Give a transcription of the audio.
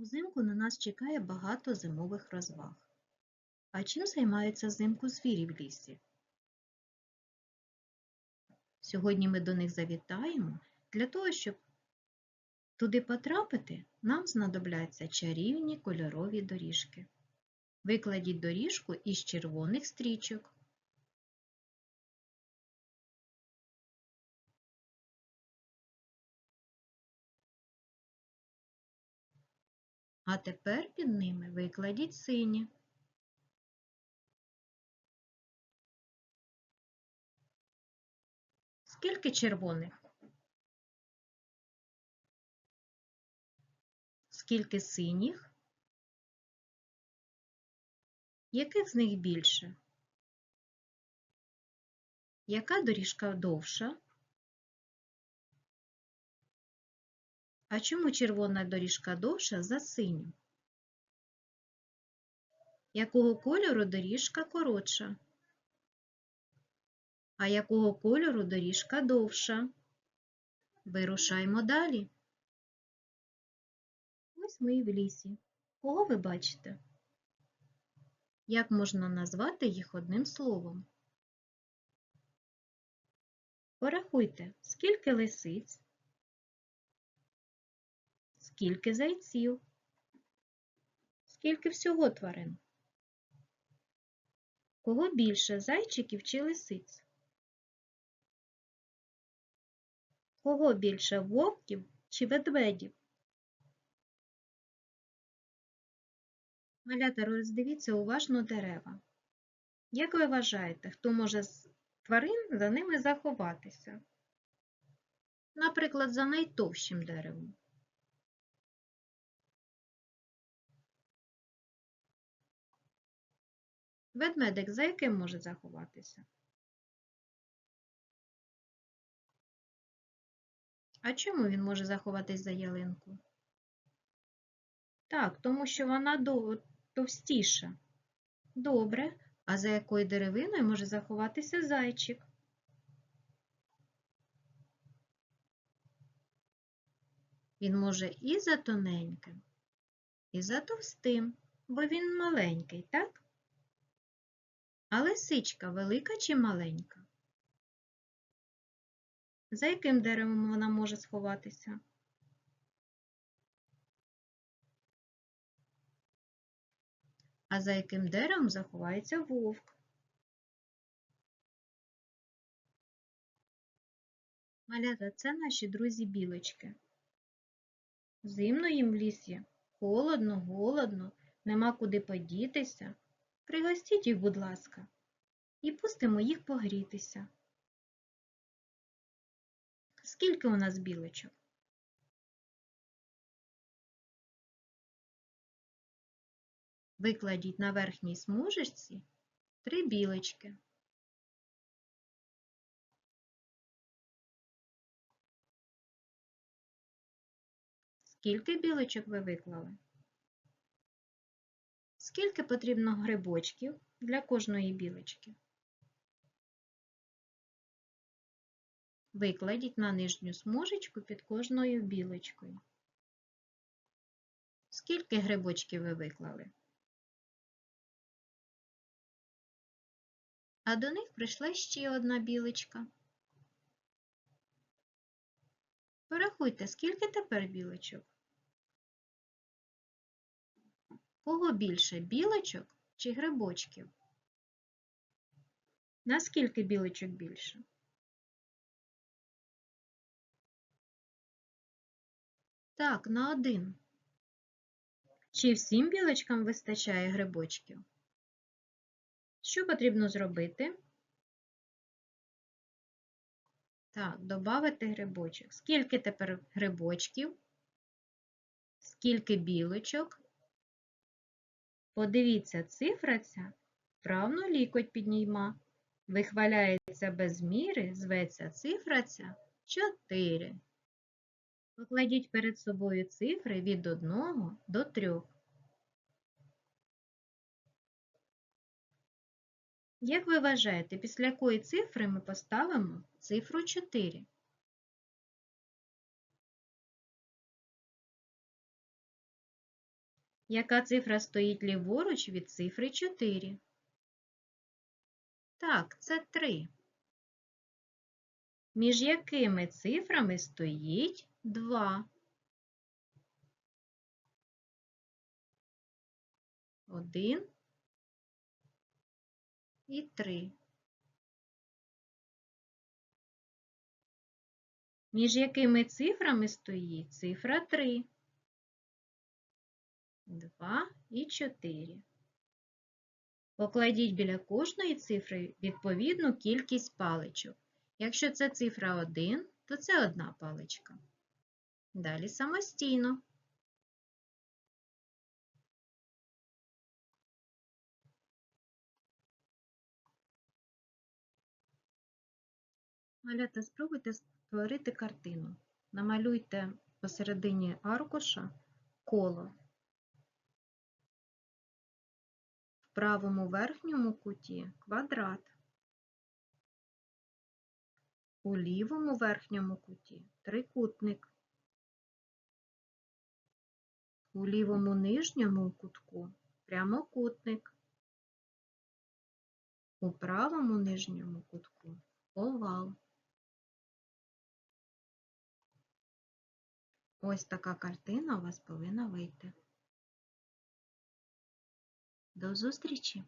Узимку на нас чекає багато зимових розваг. А чим займаються взимку звірі в лісі? Сьогодні ми до них завітаємо. Для того, щоб туди потрапити, нам знадобляться чарівні кольорові доріжки. Викладіть доріжку із червоних стрічок. А тепер під ними викладіть сині. Скільки червоних? Скільки синіх? Яких з них більше? Яка доріжка довша? А чому червона доріжка довша за синю? Якого кольору доріжка коротша? А якого кольору доріжка довша? Вирушаймо далі. Ось ми і в лісі. Кого ви бачите? Як можна назвати їх одним словом? Порахуйте, скільки лисиць, скільки зайців, скільки всього тварин. Кого більше зайчиків чи лисиць? Кого більше вовків чи ведмедів? Малята, роздивіться уважно дерева. Як ви вважаєте, хто може з тварин за ними заховатися? Наприклад, за найтовщим деревом. Ведмедик за яким може заховатися? А чому він може заховатись за ялинку? Так, тому що вона товстіша. Добре. А за якою деревиною може заховатися зайчик? Він може і за тоненьким, і за товстим, бо він маленький, так? А лисичка велика чи маленька? За яким деревом вона може сховатися? А за яким деревом заховається вовк? Малята, це наші друзі-білочки. Зимно їм в лісі, холодно, голодно, нема куди подітися. Пригостіть їх, будь ласка, і пустимо їх погрітися. Скільки у нас білочок? Викладіть на верхній смужечці три білочки. Скільки білочок ви виклали? Скільки потрібно грибочків для кожної білочки? Викладіть на нижню смужечку під кожною білочкою. Скільки грибочків ви виклали? А до них прийшла ще одна білочка. Порахуйте, скільки тепер білочок? Кого більше білочок чи грибочків? Наскільки білочок більше? Так, на один. Чи всім білочкам вистачає грибочків? Що потрібно зробити? Так, додати грибочок. Скільки тепер грибочків? Скільки білочок? Подивіться, цифра ця вправно лікоть піднійма. Вихваляється без міри, зветься цифра ця 4. Покладіть перед собою цифри від 1 до 3. Як ви вважаєте, після якої цифри ми поставимо цифру 4? Яка цифра стоїть ліворуч від цифри 4? Так, це 3. Між якими цифрами стоїть 2? Один і 3. Між якими цифрами стоїть цифра 3? 2 і 4. Покладіть біля кожної цифри відповідну кількість паличок. Якщо це цифра 1, то це одна паличка. Далі самостійно. Малята, спробуйте створити картину. Намалюйте посередині аркуша коло. В правому верхньому куті квадрат. У лівому верхньому куті трикутник. У лівому нижньому кутку прямокутник. У правому нижньому кутку овал. Ось така картина у вас повинна вийти. До зустрічі!